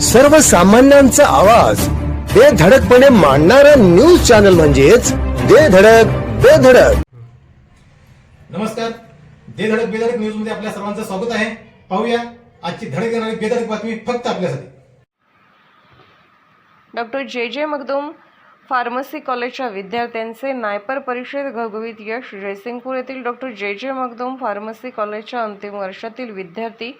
सर्वसामान्यांचा आवाज. बेधडकपणे मांडणारा न्यूज चॅनल म्हणजेच बेधडक बेधडक नमस्कार. दे धडक बेधडक न्यूजमध्ये आपल्या सर्वांचं स्वागत आहे. पाहूया आजची धडक येणारी बेधडक बातमी फक्त आपल्यासाठी. डॉक्टर जे जे मगदूम फार्मसी कॉलेजच्या विद्यार्थ्यांचे नायपर परीक्षेत घवघवीत यश जयसिंगपूर येथील डॉक्टर जे जे मगदूम फार्मसी कॉलेजच्या अंतिम वर्षातील विद्यार्थी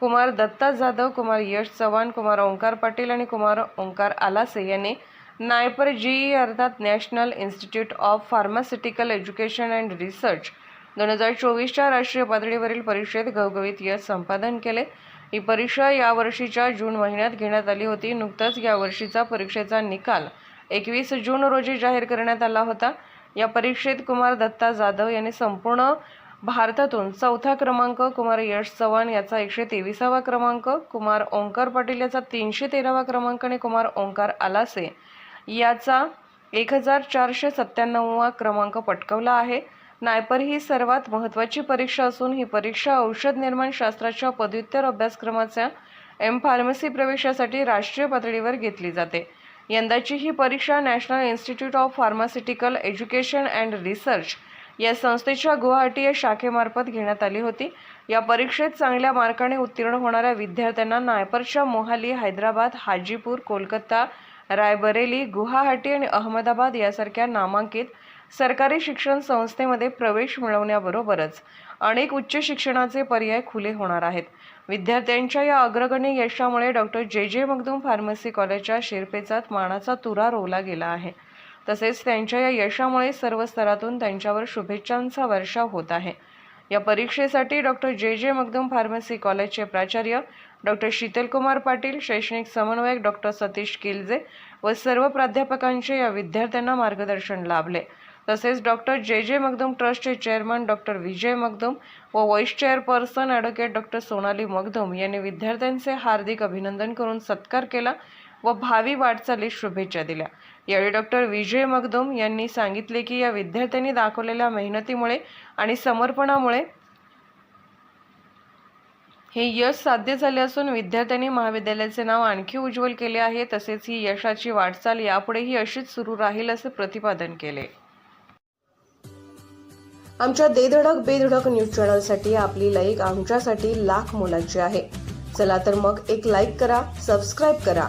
कुमार दत्ता जाधव कुमार यश चव्हाण कुमार ओंकार पाटील आणि कुमार ओंकार आलासे यांनी नायपर जीई अर्थात national institute of pharmaceutical education and research दोन हजार चोवीसच्या राष्ट्रीय पातळीवरील परीक्षेत घवघवीत यश संपादन केले. ही परीक्षा यावर्षीच्या जून महिन्यात घेण्यात आली होती. नुकताच यावर्षीचा परीक्षेचा निकाल एकवीस जून रोजी जाहीर करण्यात आला होता. या परीक्षेत कुमार दत्ता जाधव यांनी संपूर्ण भारतातून चौथा क्रमांक कुमार यश चव्हाण याचा एकशे तेविसावा क्रमांक कुमार ओंकार पाटील याचा तीनशे तेरावा क्रमांक आणि कुमार ओंकार आलासे याचा एक हजार चारशे सत्त्याण्णववा क्रमांक पटकवला आहे. नायपर ही सर्वात महत्त्वाची परीक्षा असून ही परीक्षा औषध निर्माण शास्त्राच्या पदव्युत्तर अभ्यासक्रमाच्या एम फार्मसी प्रवेशासाठी राष्ट्रीय पातळीवर घेतली जाते. यंदाची ही परीक्षा national institute of pharmaceutical education and research या संस्थेच्या गुवाहाटी या शाखेमार्फत घेण्यात आली होती. या परीक्षेत चांगल्या मार्काने उत्तीर्ण होणाऱ्या विद्यार्थ्यांना नायपरच्या मोहाली हैदराबाद हाजीपूर कोलकाता रायबरेली गुवाहाटी आणि अहमदाबाद यासारख्या नामांकित सरकारी शिक्षण संस्थेमध्ये प्रवेश मिळवण्याबरोबरच अनेक उच्च शिक्षणाचे पर्याय खुले होणार आहेत. विद्यार्थ्यांच्या या अग्रगण्य यशामुळे डॉक्टर जे जे मगदूम फार्मसी कॉलेजच्या शिरपेचात मानाचा तुरा रोवला गेला आहे. तसेच त्यांच्या या यशामुळे सर्व स्तरातून त्यांच्यावर शुभेच्छांचा वर्षाव होत आहे. या परीक्षेसाठी डॉक्टर जे. जे. मगदूम फार्मसी कॉलेजचे प्राचार्य डॉक्टर शीतलकुमार पाटील शैक्षणिक समन्वयक डॉक्टर सतीश किलजे व सर्व प्राध्यापकांचे या विद्यार्थ्यांना मार्गदर्शन लाभले. तसेच डॉक्टर जे. जे. मगदुम ट्रस्टचे चेअरमन डॉक्टर विजय मगदुम व vice chairperson advocate doctor Sonali Magdum यांनी विद्यार्थ्यांचे हार्दिक अभिनंदन करून सत्कार केला. व भावी वाटचालीस शुभेच्छा दिल्या. यावेळी डॉक्टर विजय मगदुम यांनी सांगितले की या विद्यार्थ्यांनी दाखवलेल्या मेहनतीमुळे आणि समर्पणामुळे हे यश साध्य झाले असून विद्यार्थ्यांनी महाविद्यालयाचे नाव आणखी उज्ज्वल केले आहे. तसेच ही यशाची वाटचाल यापुढेही अशीच सुरू राहील असे प्रतिपादन केले. आमच्या देधडक बेधडक न्यूज चॅनलसाठी आपली लाईक आमच्यासाठी लाख मोलाची आहे. चला तर मग एक लाईक करा सबस्क्राईब करा